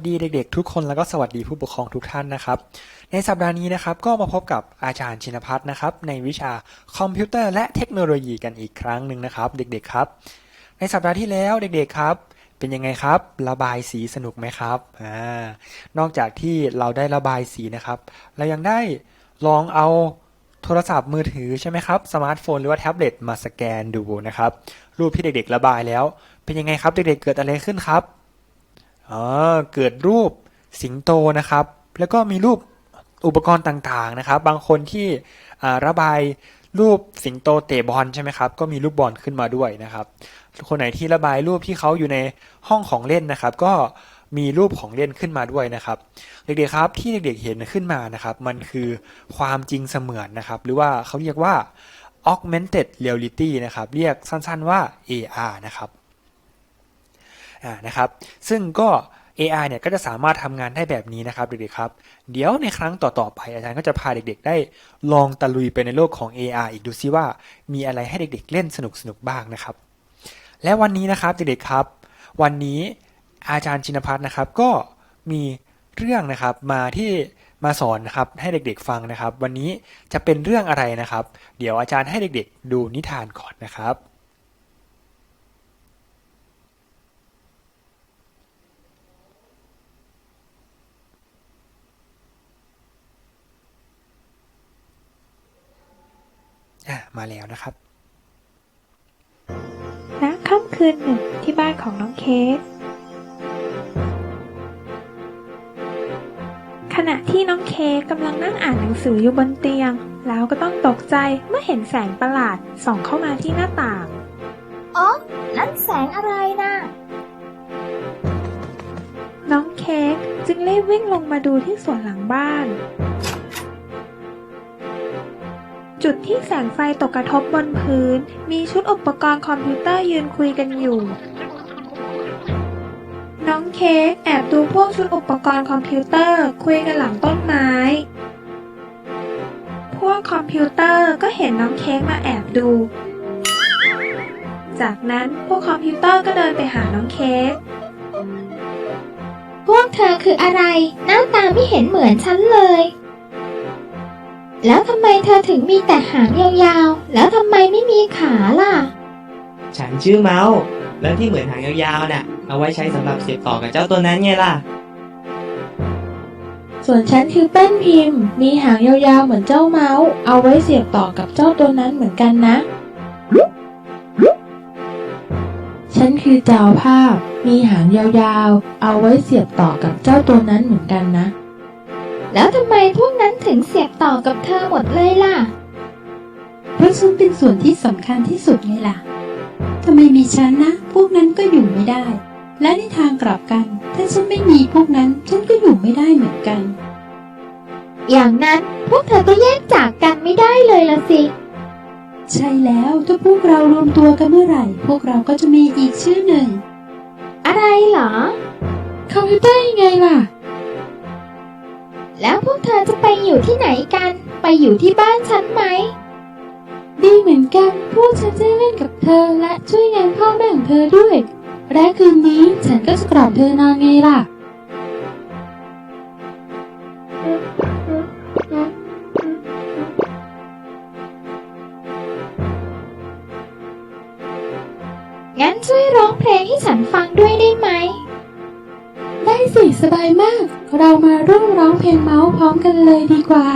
สวัสดีเด็กๆ ทุกคนแล้วก็สวัสดีผู้ปกครองทุกท่านนะครับ ในสัปดาห์นี้นะครับก็มาพบกับอาจารย์ชินพัฒน์นะครับในวิชาคอมพิวเตอร์และเทคโนโลยีกันอีกครั้งหนึ่งนะครับ เด็กๆครับ ในสัปดาห์ที่แล้วเด็กๆครับ เป็นยังไงครับ ระบายสีสนุกไหมครับอ่านอกจากที่เราได้ระบายสีนะครับ เรายังได้ลองเอาโทรศัพท์มือถือใช่ไหมครับสมาร์ทโฟนหรือว่าแท็บเล็ตมาสแกนดูนะครับรูปที่เด็กๆ ระบายแล้ว เป็นยังไงครับเด็กๆเกิดอะไรขึ้นครับ อ๋อเกิดรูปสิงโตนะครับ แล้วก็มีรูปอุปกรณ์ต่างๆนะครับ บางคนที่ระบายรูปสิงโตเตะบอลใช่ไหมครับ ก็มีลูกบอลขึ้นมาด้วยนะครับ คนไหนที่ระบายรูปที่เขาอยู่ในห้องของเล่นนะครับ ก็มีรูปของเล่นขึ้นมาด้วยนะครับ เด็กๆครับที่เด็กๆเห็นขึ้นมานะครับ มันคือความจริงเสมือนนะครับ หรือว่าเขาเรียกว่า augmented reality นะครับ เรียกสั้นๆว่า AR นะครับ นะครับ ซึ่งก็ AR เนี่ยก็จะสามารถทำงานได้แบบนี้นะครับเด็กๆครับ เดี๋ยวในครั้งต่อๆไปอาจารย์ก็จะพาเด็กๆ ได้ลองตะลุยไปในโลกของ AR อีกดูซิว่า มีอะไรให้เด็กๆ เล่นสนุกๆบ้างนะครับ และวันนี้นะครับเด็กๆครับ วันนี้อาจารย์ชินพัฒน์นะครับ ก็มีเรื่องนะครับมาที่มาสอนนะครับให้เด็กๆฟังนะครับ วันนี้จะเป็นเรื่องอะไรนะครับ เดี๋ยวอาจารย์ให้เด็กๆ ดูนิทานก่อนนะครับ อะมาแล้วนะครับณค่ำคืนหนึ่งที่บ้านของน้องเค้กขณะที่น้องเค้กกำลังนั่งอ่านหนังสืออยู่บนเตียง แล้วก็ต้องตกใจเมื่อเห็นแสงประหลาดส่องเข้ามาที่หน้าต่างอ๋อนั่นแสงอะไรนะน้องเค้กจึงรีบวิ่งลงมาดูที่สวนหลังบ้าน จุดที่แสงไฟตกกระทบบนพื้น มีชุดอุปกรณ์คอมพิวเตอร์ยืนคุยกันอยู่ น้องเค้กแอบดูพวกชุดอุปกรณ์คอมพิวเตอร์คุยกันหลังต้นไม้ พวกคอมพิวเตอร์ก็เห็นน้องเค้กมาแอบดู จากนั้นพวกคอมพิวเตอร์ก็เดินไปหาน้องเค้กพวกเธอคืออะไร หน้าตาไม่เห็นเหมือนฉันเลย แล้วทำไมเธอถึงมีแต่หางยาวๆ แล้วทำไมไม่มีขาล่ะ ฉันชื่อเมาส์แล้วที่เหมือนหางยาวๆน่ะ เอาไว้ใช้สำหรับเสียบต่อกับเจ้าตัวนั้นไงล่ะ ส่วนฉันคือแป้นพิมพ์ มีหางยาวๆเหมือนเจ้าเมาส์ เอาไว้เสียบต่อกับเจ้าตัวนั้นเหมือนกันนะ ฉันคือจาวภาพ มีหางยาวๆ เอาไว้เสียบต่อกับเจ้าตัวนั้นเหมือนกันนะ แล้วทำไมพวกนั้นถึงเสียบต่อกับเธอหมดเลยล่ะ เพราะฉันเป็นส่วนที่สำคัญที่สุดไงล่ะถ้าไม่มีฉันนะ พวกนั้นก็อยู่ไม่ได้ และในทางกลับกัน ถ้าฉันไม่มีพวกนั้นฉันก็อยู่ไม่ได้เหมือนกัน อย่างนั้นพวกเธอก็แยกจากกันไม่ได้เลยละสิ ใช่แล้วถ้าพวกเรารวมตัวกันเมื่อไหร่ พวกเราก็จะมีอีกชื่อหนึ่ง อะไรเหรอคอมพิวเตอร์ยังไงล่ะ แล้วพวกเธอจะไปอยู่ที่ไหนกัน ไปอยู่ที่บ้านฉันไหม ดีเหมือนกัน พวกฉันจะเล่นกับเธอและช่วยงานพ่อแม่ของเธอด้วย และคืนนี้ฉันก็จะกราบเธอนอนไงล่ะ งั้นช่วยร้องเพลงให้ฉันฟังด้วยได้ไหมได้ สบายมาก เรามาร่วมร้องเพลงเมาส์พร้อมกันเลยดีกว่า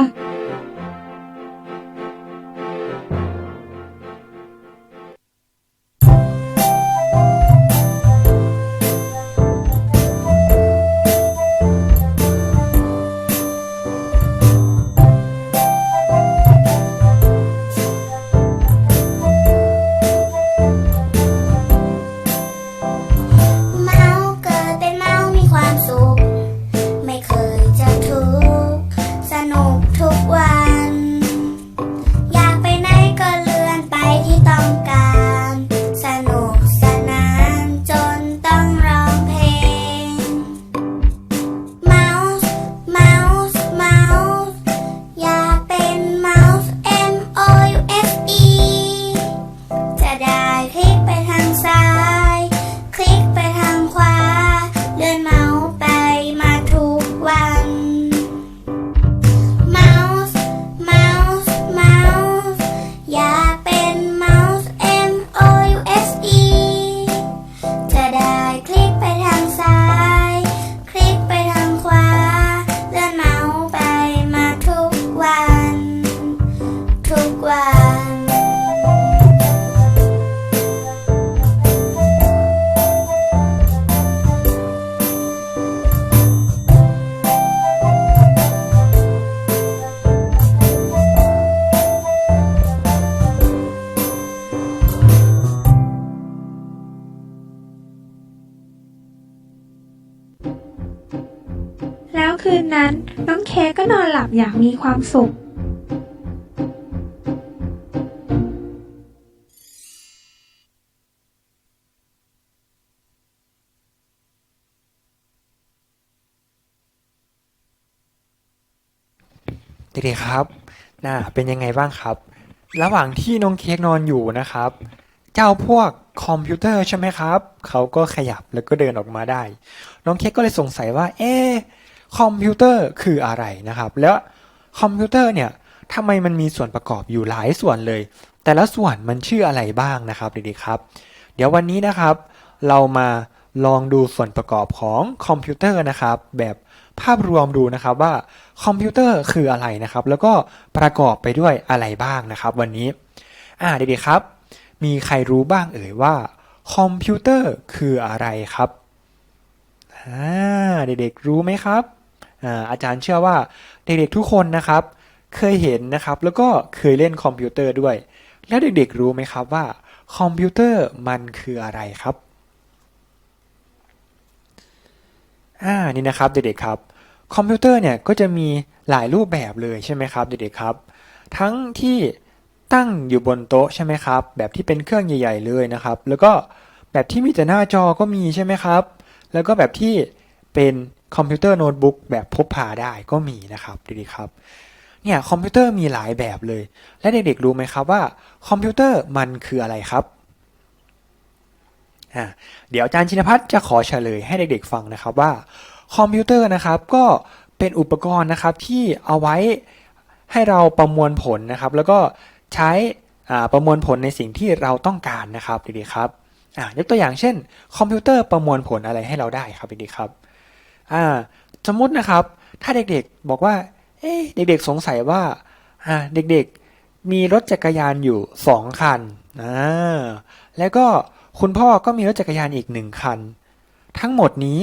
ค้กก็นอนหลับอย่างมีความสุข เด็กๆครับน่าเป็นยังไงบ้างครับ ระหว่างที่น้องเค้กนอนอยู่นะครับ เจ้าพวกคอมพิวเตอร์ใช่ไหมครับ เขาก็ขยับแล้วก็เดินออกมาได้ น้องเค้กก็เลยสงสัยว่า เอ๊ะ คอมพิวเตอร์คืออะไรนะครับ แล้วคอมพิวเตอร์เนี่ยทำไมมันมีส่วนประกอบอยู่หลายส่วนเลย แต่ละส่วนมันชื่ออะไรบ้างนะครับเด็กๆครับ เดี๋ยววันนี้นะครับ เรามาลองดูส่วนประกอบของคอมพิวเตอร์นะครับ แบบภาพรวมดูนะครับว่าคอมพิวเตอร์คืออะไรนะครับ แล้วก็ประกอบไปด้วยอะไรบ้างนะครับ วันนี้อ่าเด็กๆครับ มีใครรู้บ้างเอ่ยว่าคอมพิวเตอร์คืออะไรครับอ่าเด็กๆรู้ไหมครับ อาอาจารย์เชื่อว่าเด็กๆทุกคนนะครับ เคยเห็นนะครับแล้วก็เคยเล่นคอมพิวเตอร์ด้วย แล้วเด็กๆรู้ไหมครับว่าคอมพิวเตอร์มันคืออะไรครับอ่านี่นะครับเด็กๆครับคอมพิวเตอร์เนี่ยก็จะมีหลายรูปแบบเลยใช่ไหมครับเด็กๆครับ ทั้งที่ตั้งอยู่บนโต๊ะใช่ไหมครับ แบบที่เป็นเครื่องใหญ่ๆเลยนะครับ แล้วก็แบบที่มีแต่หน้าจอก็มีใช่ไหมครับ แล้วก็แบบที่เป็น คอมพิวเตอร์โน้ตบุ๊กแบบพกพาได้ก็มีนะครับด็กๆครับเนี่ยคอมพิวเตอร์มีหลายแบบเลย และเด็กๆรู้ไหมครับว่าคอมพิวเตอร์มันคืออะไรครับอ่าเดี๋ยวอาจารย์ชินพัฒน์จะขอเฉลยให้เด็กๆฟังนะครับว่าคอมพิวเตอร์นะครับก็เป็นอุปกรณ์นะครับที่เอาไว้ให้เราประมวลผลนะครับ แล้วก็ใช้อ่าประมวลผลในสิ่งที่เราต้องการนะครับด็กๆครับอ่ายกตัวอย่างเช่น คอมพิวเตอร์ประมวลผลอะไรให้เราได้ครับด็กๆครับ อ่า สมมุตินะครับ ถ้าเด็กๆบอกว่า เอ๊ะเด็กๆสงสัยว่า อ่า เด็กๆ มีรถจักรยานอยู่สองคันอ่าแล้วก็คุณพ่อก็มีรถจักรยานอีกหนึ่งคัน ทั้งหมดนี้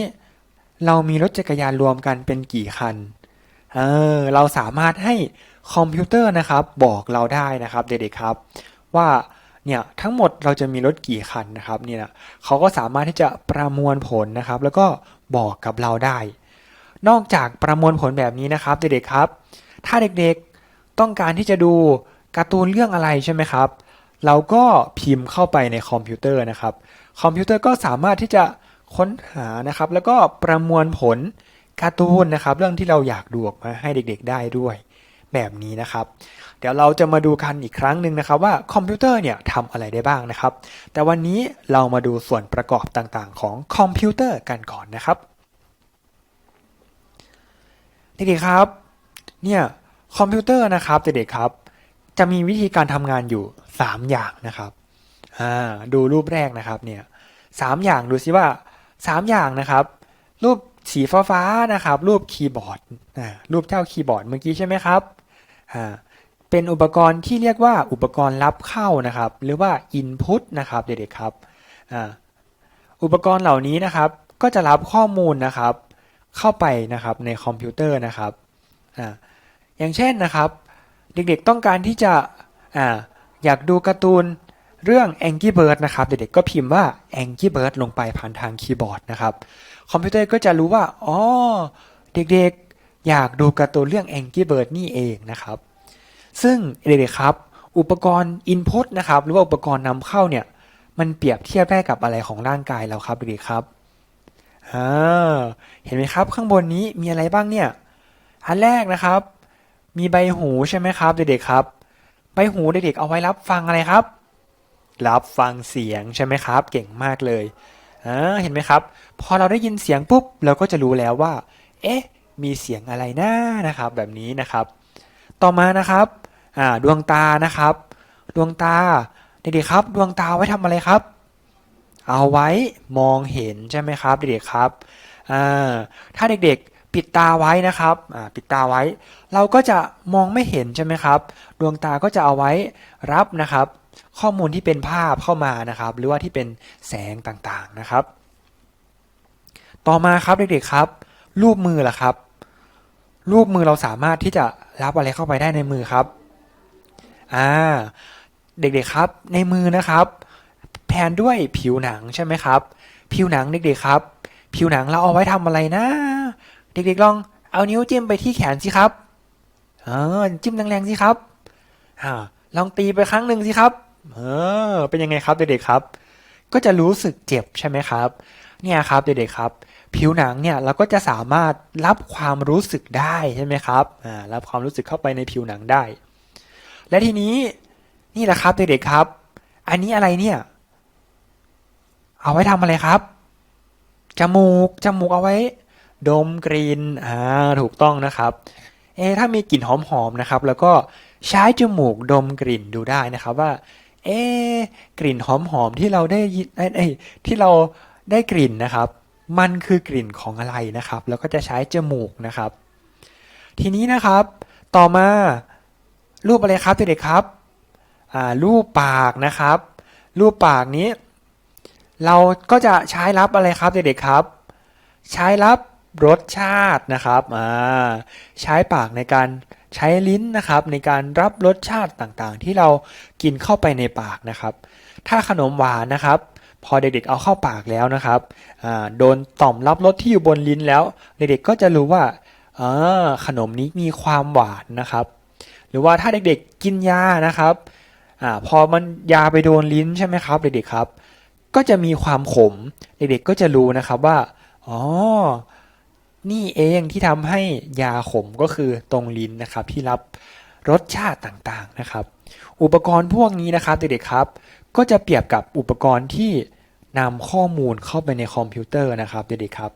เรามีรถจักรยานรวมกันเป็นกี่คัน เออ เราสามารถให้คอมพิวเตอร์นะครับ บอกเราได้นะครับ เด็กๆครับ ว่าเนี่ยทั้งหมดเราจะมีรถกี่คันนะครับเนี่ยเขาก็สามารถที่จะประมวลผลนะครับ แล้วก็ บอกกับเราได้ นอกจากประมวลผลแบบนี้นะครับเด็กๆครับ ถ้าเด็กๆต้องการที่จะดูการ์ตูนเรื่องอะไรใช่ไหมครับ เราก็พิมพ์เข้าไปในคอมพิวเตอร์นะครับ คอมพิวเตอร์ก็สามารถที่จะค้นหานะครับ แล้วก็ประมวลผลการ์ตูนนะครับ เรื่องที่เราอยากดูออกมาให้เด็กๆ ได้ด้วย แบบนี้นะครับ เดี๋ยวเราจะมาดูกันอีกครั้งหนึ่งนะครับว่าคอมพิวเตอร์เนี่ยทำอะไรได้บ้างนะครับ แต่วันนี้เรามาดูส่วนประกอบต่างๆ ของคอมพิวเตอร์กันก่อนนะครับเด็กๆครับ เนี่ยคอมพิวเตอร์นะครับเด็กๆครับ จะมีวิธีการทำงานอยู่ 3 อย่างนะครับดูรูปแรกนะครับเนี่ยสามอย่างดูซิว่า 3 อย่างนะครับ รูปสีฟ้าๆนะครับ รูปคีย์บอร์ดรูปเจ้าคีย์บอร์ดเมื่อกี้ใช่ไหมครับ เป็นอุปกรณ์ที่เรียกว่าอุปกรณ์รับเข้านะครับ หรือว่า Input นะครับเด็กๆครับอ,อุปกรณ์เหล่านี้นะครับ ก็จะรับข้อมูลนะครับ เข้าไปนะครับในคอมพิวเตอร์นะครับออย่างเช่นนะครับ เด็กๆต้องการที่จะออยากดูการ์ตูนเรื่อง Angry Bird นะครับ เด็กๆก็พิมพ์ว่า Angry Bird ลงไปผ่านทางคีย์บอร์ดนะครับ คอมพิวเตอร์ก็จะรู้ว่าอ๋อเด็กๆ อยากดูการ์ตูนเรื่อง Angry Bird นี่เองนะครับ ซึ่งเด็กๆครับ อุปกรณ์ Input นะครับ หรือว่าอุปกรณ์นำเข้าเนี่ย มันเปรียบเทียบได้กับอะไรของร่างกายเราครับเด็กๆครับเห็นไหมครับ ข้างบนนี้มีอะไรบ้างเนี่ย อันแรกนะครับ มีใบหูใช่ไหมครับ เด็กๆครับ ใบหูเด็กๆเอาไว้รับฟังอะไรครับ รับฟังเสียงใช่ไหมครับ เก่งมากเลยเห็นไหมครับ พอเราได้ยินเสียงปุ๊บ เราก็จะรู้แล้วว่า เอ๊ะ มีเสียงอะไรนะนะครับแบบนี้นะครับ ต่อมานะครับดวงตานะครับ ดวงตาเด็กๆครับ ดวงตาไว้ทำอะไรครับ เอาไว้มองเห็นใช่ไหมครับเด็กๆครับถ้าเด็กๆปิดตาไว้นะครับปิดตาไว้ เราก็จะมองไม่เห็นใช่ไหมครับ ดวงตาก็จะเอาไว้รับนะครับ ข้อมูลที่เป็นภาพเข้ามานะครับ หรือว่าที่เป็นแสงต่างๆนะครับ ต่อมาครับเด็กๆครับ รูปมือล่ะครับ รูปมือเราสามารถที่จะรับอะไรเข้าไปได้ในมือครับ อ่า เด็กๆครับ ในมือนะครับ แทนด้วยผิวหนังใช่ไหมครับ ผิวหนังเด็กๆครับ ผิวหนังเราเอาไว้ทำอะไรนะ เด็กๆลองเอานิ้วจิ้มไปที่แขนสิครับเออจิ้มแรงๆสิครับอ่าลองตีไปครั้งหนึ่งสิครับ เออ เป็นยังไงครับเด็กๆครับ ก็จะรู้สึกเจ็บใช่ไหมครับ เนี่ยครับเด็กๆครับ ผิวหนังเนี่ยเราก็จะสามารถรับความรู้สึกได้ใช่ไหมครับรับความรู้สึกเข้าไปในผิวหนังได้ และทีนี้นี่แหละครับเด็กๆครับ อันนี้อะไรเนี่ย เอาไว้ทำอะไรครับ จมูก จมูกเอาไว้ ดมกลิ่นอ่าถูกต้องนะครับเอถ้ามีกลิ่นหอมๆนะครับ แล้วก็ใช้จมูกดมกลิ่นดูได้นะครับว่า เอกลิ่นหอมๆที่เราได้ยินเอ้ที่เราได้กลิ่นนะครับ มันคือกลิ่นของอะไรนะครับ แล้วก็จะใช้จมูกนะครับ ทีนี้นะครับ ต่อมารูปอะไรครับเด็กๆครับรูปปากนะครับ รูปปากนี้ เราก็จะใช้รับอะไรครับเด็กๆครับ ใช้รับรสชาตินะครับใช้ปากในการใช้ลิ้นนะครับในการรับรสชาติต่างๆ ที่เรากินเข้าไปในปากนะครับ ถ้าขนมหวานนะครับ พอเด็กๆเอาเข้าปากแล้วนะครับโดนต่อมรับรสที่อยู่บนลิ้นแล้ว เด็กๆก็จะรู้ว่าขนมนี้มีความหวานนะครับ หรือว่าถ้าเด็กๆกินยานะครับอพอมันยาไปโดนลิ้นใช่ไหมครับ เด็กๆครับ ก็จะมีความขม เด็กๆก็จะรู้นะครับว่าอ๋อนี่เองที่ทำให้ยาขมก็คือตรงลิ้นนะครับที่รับรสชาติต่างๆนะครับ อุปกรณ์พวกนี้นะครับเด็กๆครับ ก็จะเปรียบกับอุปกรณ์ที่นำข้อมูลเข้าไปในคอมพิวเตอร์นะครับเด็กๆครับ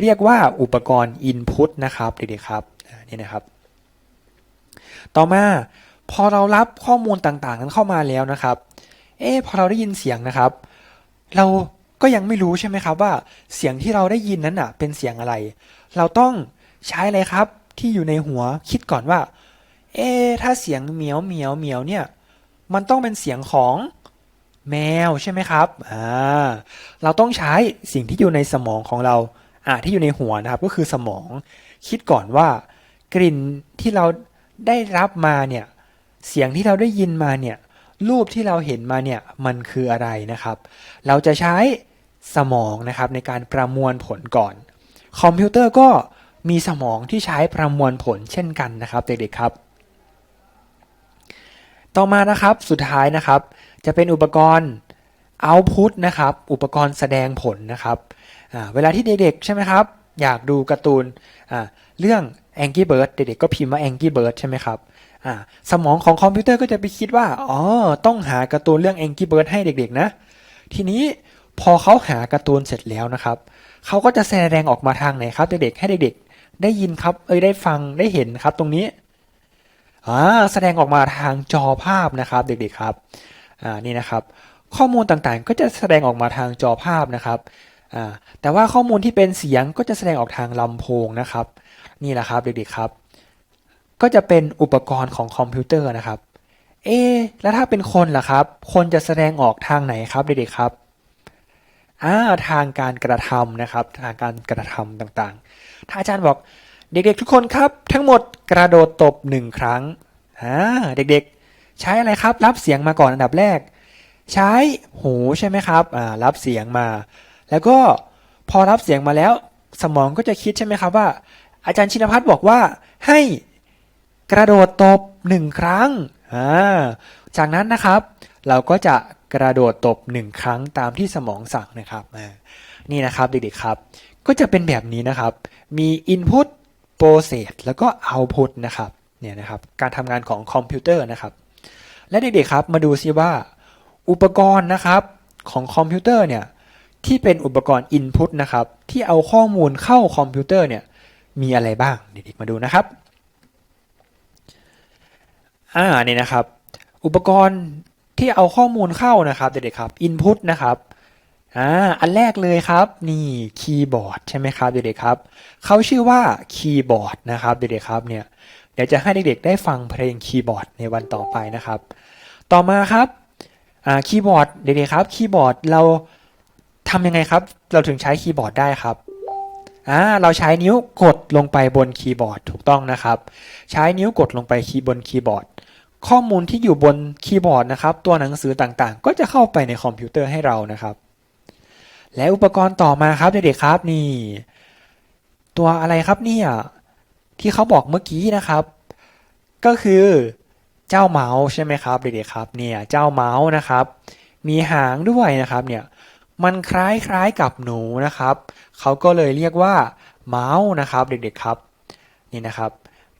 เรียกว่าอุปกรณ์ Input นะครับเด็กๆครับนี่นะครับ ต่อมาพอเรารับข้อมูลต่างๆ นั้นเข้ามาแล้วนะครับ เอ๊พอเราได้ยินเสียงนะครับ เราก็ยังไม่รู้ใช่ไหมครับว่าเสียงที่เราได้ยินนั้นอะเป็นเสียงอะไร เราต้องใช้อะไรครับที่อยู่ในหัวคิดก่อนว่า เอ๊ถ้าเสียงเหมียวเหมียวเหมียวเนี่ย มันต้องเป็นเสียงของแมวใช่ไหมครับอ่าเราต้องใช้สิ่งที่อยู่ในสมองของเราอ่าที่อยู่ในหัวนะครับก็คือสมอง คิดก่อนว่ากลิ่นที่เราได้รับมาเนี่ยเสียงที่เราได้ยินมาเนี่ยรูปที่เราเห็นมาเนี่ยมันคืออะไรนะครับ เราจะใช้สมองนะครับในการประมวลผลก่อน คอมพิวเตอร์ก็มีสมองที่ใช้ประมวลผลเช่นกันนะครับเด็กๆครับ ต่อมานะครับสุดท้ายนะครับ จะเป็นอุปกรณ์ output นะครับ อุปกรณ์แสดงผลนะครับเวลาที่เด็กๆใช่ไหมครับ อยากดูการ์ตูนเรื่อง Angry Bird เด็กๆก็พิมพ์ว่า Angry Bird ใช่ไหมครับสมองของคอมพิวเตอร์ก็จะไปคิดว่าอ๋อต้องหาการ์ตูนเรื่อง Angry Bird ให้เด็กๆนะ ทีนี้พอเขาหาการ์ตูนเสร็จแล้วนะครับเขาก็จะแสดงออกมาทางไหนครับเด็กๆให้เด็กๆได้ยินครับเอ้ยได้ฟังได้เห็นครับตรงนี้ อ่าแสดงออกมาทางจอภาพนะครับเด็กๆครับอ่านี่นะครับ ข้อมูลต่างๆก็จะแสดงออกมาทางจอภาพนะครับอ่าแต่ว่าข้อมูลที่เป็นเสียงก็จะแสดงออกทางลำโพงนะครับ นี่แหละครับเด็กๆครับ ก็จะเป็นอุปกรณ์ของคอมพิวเตอร์นะครับเอแล้วถ้าเป็นคนล่ะครับ คนจะแสดงออกทางไหนครับเด็กๆครับอ่าทางการกระทำนะครับ ทางการกระทำต่างๆ ถ้าอาจารย์บอก เด็กๆทุกคนครับ ทั้งหมดกระโดดตบหนึ่งครั้งอ่าเด็กๆ ใช้อะไรครับ รับเสียงมาก่อนอันดับแรก ใช้หูใช่ไหมครับอ่ารับเสียงมา แล้วก็พอรับเสียงมาแล้ว สมองก็จะคิดใช่ไหมครับว่า อาจารย์ชินพัฒน์บอกว่าให้กระโดดตบหนึ่งครั้งอ่าจากนั้นนะครับ เราก็จะกระโดดตบหนึ่งครั้งตามที่สมองสั่งนะครับนี่นะครับเด็กๆครับ ก็จะเป็นแบบนี้นะครับ มี input process แล้วก็ output นะครับเนี่ยนะครับการทำงานของคอมพิวเตอร์นะครับ และเด็กๆครับมาดูซิว่า อุปกรณ์นะครับของคอมพิวเตอร์เนี่ยที่เป็นอุปกรณ์ input นะครับที่เอาข้อมูลเข้าคอมพิวเตอร์เนี่ยมีอะไรบ้างเด็กๆมาดูนะครับอ่าเนี่ยนะครับ อุปกรณ์ที่เอาข้อมูลเข้านะครับเด็กๆครับ input นะครับ อ่า อันแรกเลยครับ นี่คีย์บอร์ดใช่ไหมครับเด็กๆครับเขาชื่อว่าคีย์บอร์ดนะครับเด็กๆครับเนี่ยเดี๋ยวจะให้เด็กๆได้ฟังเพลงคีย์บอร์ดในวันต่อไปนะครับ ต่อมาครับอ่าคีย์บอร์ดเด็กๆครับคีย์บอร์ดเราทำยังไงครับ เราถึงใช้คีย์บอร์ดได้ครับอ่าเราใช้นิ้วกดลงไปบนคีย์บอร์ดถูกต้องนะครับ ใช้นิ้วกดลงไปคีย์บนคีย์บอร์ดข้อมูลที่อยู่บนคีย์บอร์ดนะครับ ตัวหนังสือต่างๆ ก็จะเข้าไปในคอมพิวเตอร์ให้เรานะครับ และอุปกรณ์ต่อมาครับเด็กๆครับนี่ ตัวอะไรครับเนี่ยที่เขาบอกเมื่อกี้นะครับ ก็คือเจ้าเมาส์ใช่ไหมครับเด็กๆครับเนี่ยเจ้าเมาส์นะครับ มีหางด้วยนะครับเนี่ยมันคล้ายๆกับหนูนะครับเขาก็เลยเรียกว่าเมาส์นะครับเด็กๆครับนี่นะครับ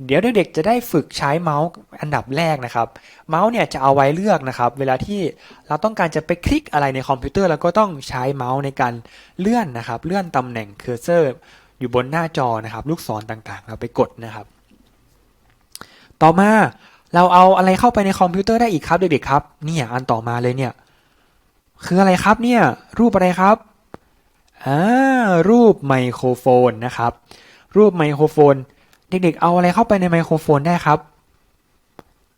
เดี๋ยวเด็กๆจะได้ฝึกใช้เมาส์อันดับแรกนะครับ เมาส์เนี่ยจะเอาไว้เลือกนะครับ เวลาที่เราต้องการจะไปคลิกอะไรในคอมพิวเตอร์เราก็ต้องใช้เมาส์ในการเลื่อนนะครับ เลื่อนตำแหน่งเคอร์เซอร์ อยู่บนหน้าจอนะครับ ลูกศรต่างๆ เราไปกดนะครับ ต่อมาเราเอาอะไรเข้าไปในคอมพิวเตอร์ได้อีกครับเด็กๆครับเนี่ยอันต่อมาเลยเนี่ย คืออะไรครับเนี่ย รูปอะไรครับอ่ารูปไมโครโฟนนะครับ รูปไมโครโฟน เด็กๆ เอาอะไรเข้าไปในไมโครโฟนได้ครับ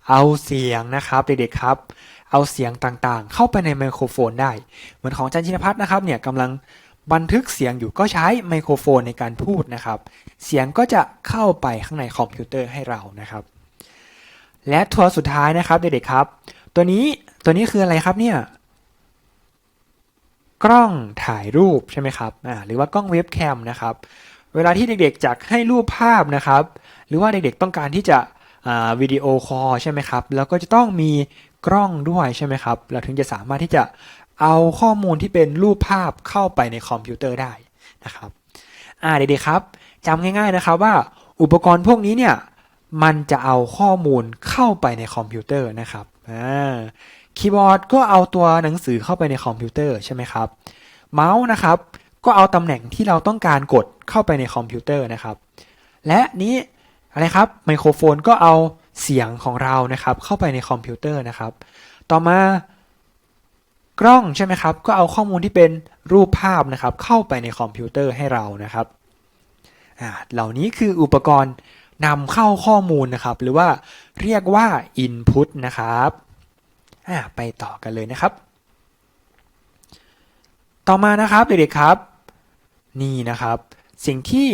เอาเสียงนะครับเด็กๆครับ เอาเสียงต่างๆ เข้าไปในไมโครโฟนได้ เหมือนของจันชินพัฒน์นะครับเนี่ยกำลังบันทึกเสียงอยู่ก็ใช้ไมโครโฟนในการพูดนะครับ เสียงก็จะเข้าไปข้างในคอมพิวเตอร์ให้เรานะครับ และตัวสุดท้ายนะครับเด็กๆครับ ตัวนี้ตัวนี้คืออะไรครับเนี่ยกล้องถ่ายรูปใช่ไหมครับอ่าหรือว่ากล้องเว็บแคมนะครับ เวลาที่เด็กๆจะให้รูปภาพนะครับ หรือว่าเด็กๆต้องการที่จะวิดีโอคอลใช่ไหมครับ แล้วก็จะต้องมีกล้องด้วยใช่ไหมครับ เราถึงจะสามารถที่จะเอาข้อมูลที่เป็นรูปภาพเข้าไปในคอมพิวเตอร์ได้นะครับอ่าเด็กๆครับจำง่ายๆนะครับว่าอุปกรณ์พวกนี้เนี่ยมันจะเอาข้อมูลเข้าไปในคอมพิวเตอร์นะครับอ่าคีย์บอร์ดก็เอาตัวหนังสือเข้าไปในคอมพิวเตอร์ใช่ไหมครับ เมาส์นะครับ ก็เอาตำแหน่งที่เราต้องการกดเข้าไปในคอมพิวเตอร์นะครับ และนี้อะไรครับไมโครโฟนก็เอาเสียงของเรานะครับเข้าไปในคอมพิวเตอร์นะครับ ต่อมากล้องใช่ไหมครับ ก็เอาข้อมูลที่เป็นรูปภาพนะครับ เข้าไปในคอมพิวเตอร์ให้เรานะครับอ่าเหล่านี้คืออุปกรณ์นำเข้าข้อมูลนะครับ หรือว่าเรียกว่า Input นะครับอ่าไปต่อกันเลยนะครับ ต่อมานะครับเด็กๆครับ นี่นะครับ สิ่งที่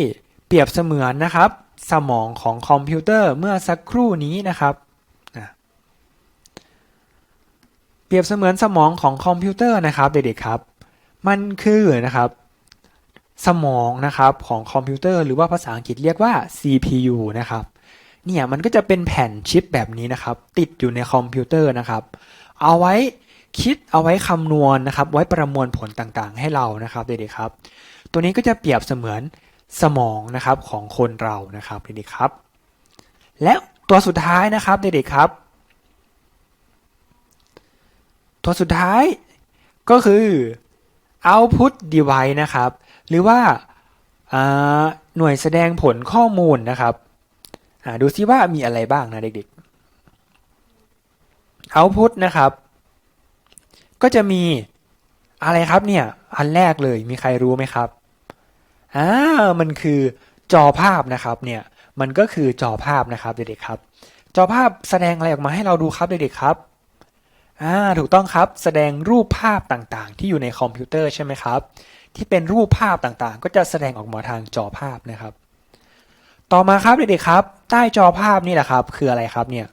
เปรียบเสมือนนะครับ สมองของคอมพิวเตอร์เมื่อสักครู่นี้นะครับอะเปรียบเสมือนสมองของคอมพิวเตอร์นะครับเด็กๆครับ มันคือนะครับ สมองนะครับของคอมพิวเตอร์หรือว่าภาษาอังกฤษเรียกว่า CPU นะครับเนี่ยมันก็จะเป็นแผ่นชิปแบบนี้นะครับ ติดอยู่ในคอมพิวเตอร์นะครับ เอาไว้คิดเอาไว้คำนวณนะครับ ไว้ประมวลผลต่างๆ ให้เรานะครับเด็กๆครับ ตัวนี้ก็จะเปรียบเสมือนสมองนะครับของคนเรานะครับเด็กๆครับ และตัวสุดท้ายนะครับเด็กๆครับ ตัวสุดท้ายก็คือ output device นะครับ หรือว่าาหน่วยแสดงผลข้อมูลนะครับดูซิว่ามีอะไรบ้างนะเด็กๆ output นะครับ ก็จะมีอะไรครับเนี่ย อันแรกเลยมีใครรู้ไหมครับ อ่ามันคือจอภาพนะครับเนี่ยมันก็คือจอภาพนะครับเด็กๆครับ จอภาพแสดงอะไรออกมาให้เราดูครับเด็กๆครับอ่าถูกต้องครับแสดงรูปภาพต่างๆ ที่อยู่ในคอมพิวเตอร์ใช่ไหมครับ ที่เป็นรูปภาพต่างๆ ก็จะแสดงออกมาทางจอภาพนะครับ ต่อมาครับเด็กๆครับ ใต้จอภาพนี่แหละครับ คืออะไรครับเนี่ย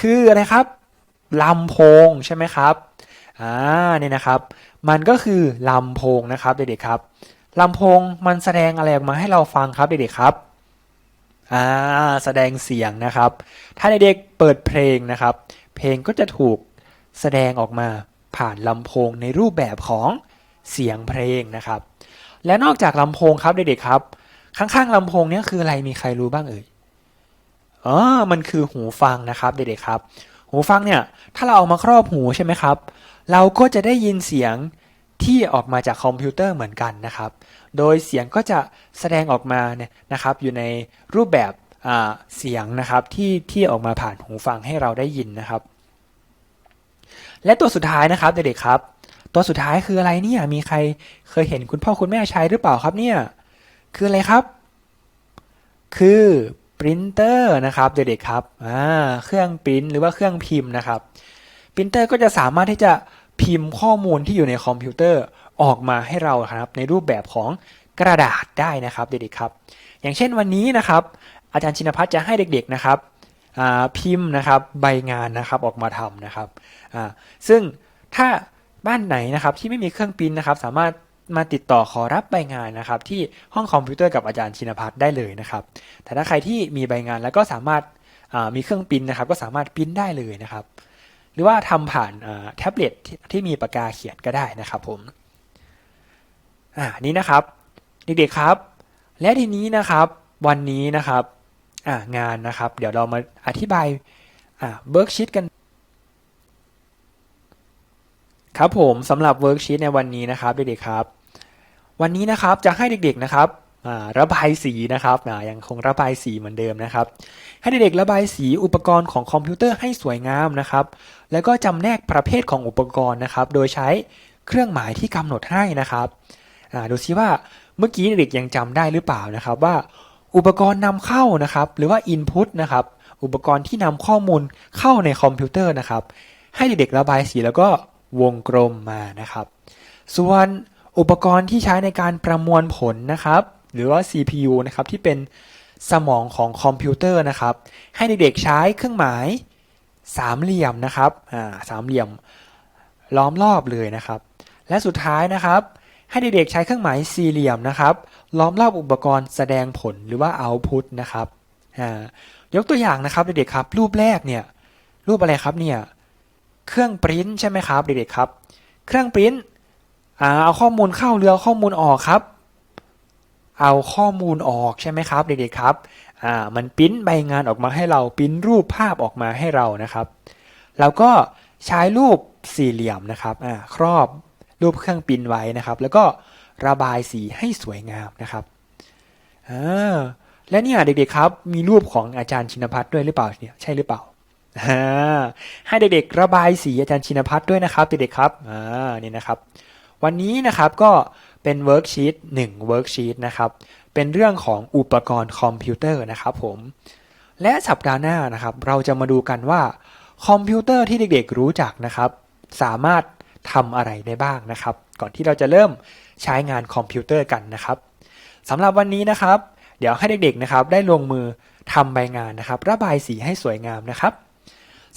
คืออะไรครับลำโพงใช่ไหมครับอ่าเนี่ยนะครับ มันก็คือลำโพงนะครับเด็กๆครับ ลำโพงมันแสดงอะไรออกมาให้เราฟังครับเด็กๆครับอ่าแสดงเสียงนะครับ ถ้าเด็กๆเปิดเพลงนะครับ เพลงก็จะถูกแสดงออกมาผ่านลำโพงในรูปแบบของเสียงเพลงนะครับ และนอกจากลำโพงครับเด็กๆครับ ข้างๆลำโพงนี้คืออะไรมีใครรู้บ้างเอ่ยอ๋อมันคือหูฟังนะครับเด็กๆครับ หูฟังเนี่ยถ้าเราเอามาครอบหูใช่ไหมครับ เราก็จะได้ยินเสียง ที่ออกมาจากคอมพิวเตอร์เหมือนกันนะครับ โดยเสียงก็จะแสดงออกมาเนี่ยนะครับอยู่ในรูปแบบเสียงนะครับที่ที่ออกมาผ่านหูฟังให้เราได้ยินนะครับ และตัวสุดท้ายนะครับเด็กๆครับ ตัวสุดท้ายคืออะไรเนี่ยมีใครเคยเห็นคุณพ่อคุณแม่ใช้หรือเปล่าครับเนี่ยคืออะไรครับ คือปรินเตอร์นะครับเด็กๆครับเครื่องปริ้นหรือว่าเครื่องพิมพ์นะครับปรินเตอร์ก็จะสามารถที่จะ พิมพ์ข้อมูลที่อยู่ในคอมพิวเตอร์ออกมาให้เราครับในรูปแบบของกระดาษได้นะครับเด็กๆครับ อย่างเช่นวันนี้นะครับ อาจารย์ชินพัฒน์จะให้เด็กๆนะครับพิมพ์นะครับใบงานนะครับออกมาทำนะครับซึ่งถ้าบ้านไหนนะครับที่ไม่มีเครื่องปริ้นนะครับ สามารถมาติดต่อขอรับใบงานนะครับ ที่ห้องคอมพิวเตอร์กับอาจารย์ชินพัฒน์ได้เลยนะครับ แต่ถ้าใครที่มีใบงานแล้วก็สามารถามีเครื่องปริ้นนะครับ ก็สามารถปริ้นได้เลยนะครับ หรือว่าทำผ่านแท็บเล็ตที่ที่มีปากกาเขียนก็ได้นะครับผมอ่านี่นะครับเด็กๆครับ และทีนี้นะครับวันนี้นะครับอ่างานนะครับ เดี๋ยวเรามาอธิบายอ่าเบิร์กชีตกัน ครับผมสำหรับเวิร์กชีตในวันนี้นะครับเด็กๆครับ วันนี้นะครับจะให้เด็กๆนะครับ ระบายสีนะครับยังคงระบายสีเหมือนเดิมนะครับ ให้เด็กๆระบายสีอุปกรณ์ของคอมพิวเตอร์ให้สวยงามนะครับ แล้วก็จำแนกประเภทของอุปกรณ์นะครับ โดยใช้เครื่องหมายที่กำหนดให้นะครับดูซิว่าเมื่อกี้เด็กยังจำได้หรือเปล่านะครับว่า อุปกรณ์นำเข้านะครับ หรือว่า Input นะครับอุปกรณ์ที่นำข้อมูลเข้าในคอมพิวเตอร์นะครับ ให้เด็กๆระบายสีแล้วก็วงกลมมานะครับ ส่วนอุปกรณ์ที่ใช้ในการประมวลผลนะครับ หรือว่า CPU นะครับที่เป็นสมองของคอมพิวเตอร์นะครับ ให้เด็กๆใช้เครื่องหมายสามเหลี่ยมนะครับอ่าสามเหลี่ยมล้อมรอบเลยนะครับ และสุดท้ายนะครับ ให้เด็กๆใช้เครื่องหมายสี่เหลี่ยมนะครับ ล้อมรอบอุปกรณ์แสดงผลหรือว่า output นะครับอ่ายกตัวอย่างนะครับเด็กๆครับรูปแรกเนี่ยรูปอะไรครับเนี่ยเครื่องปริ้นใช่ไหมครับเด็กๆครับ เครื่องปริ้นอ่าเอาข้อมูลเข้าเรือข้อมูลออกครับ เอาข้อมูลออกใช่ไหมครับเด็กๆครับอ่ามันปริ้นใบงานออกมาให้เราปริ้นรูปภาพออกมาให้เรานะครับแล้วก็ใช้รูปสี่เหลี่ยมนะครับอ่าครอบรูปเครื่องปริ้นไว้นะครับ แล้วก็ระบายสีให้สวยงามนะครับอ่าและเนี่ยเด็กๆครับมีรูปของอาจารย์ชินพัฒน์ด้วยหรือเปล่าเนี่ยใช่หรือเปล่าอ่าให้เด็กๆระบายสีอาจารย์ชินพัฒน์ด้วยนะครับเด็กๆครับอ่านี่นะครับ วันนี้นะครับก็ เป็นเวิร์กชีตหนึ่งเวิร์กชีตนะครับ เป็นเรื่องของอุปกรณ์คอมพิวเตอร์นะครับผม และสัปดาห์หน้านะครับ เราจะมาดูกันว่าคอมพิวเตอร์ที่เด็กๆรู้จักนะครับ สามารถทำอะไรได้บ้างนะครับ ก่อนที่เราจะเริ่มใช้งานคอมพิวเตอร์กันนะครับสำหรับวันนี้นะครับ เดี๋ยวให้เด็กๆนะครับ ได้ลงมือทำใบงานนะครับ ระบายสีให้สวยงามนะครับ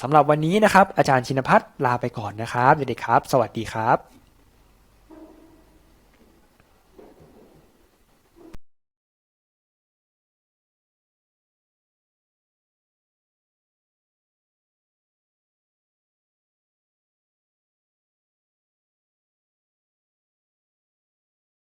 สำหรับวันนี้นะครับ อาจารย์ชินพัฒน์ลาไปก่อนนะครับเด็กๆครับ สวัสดีครับ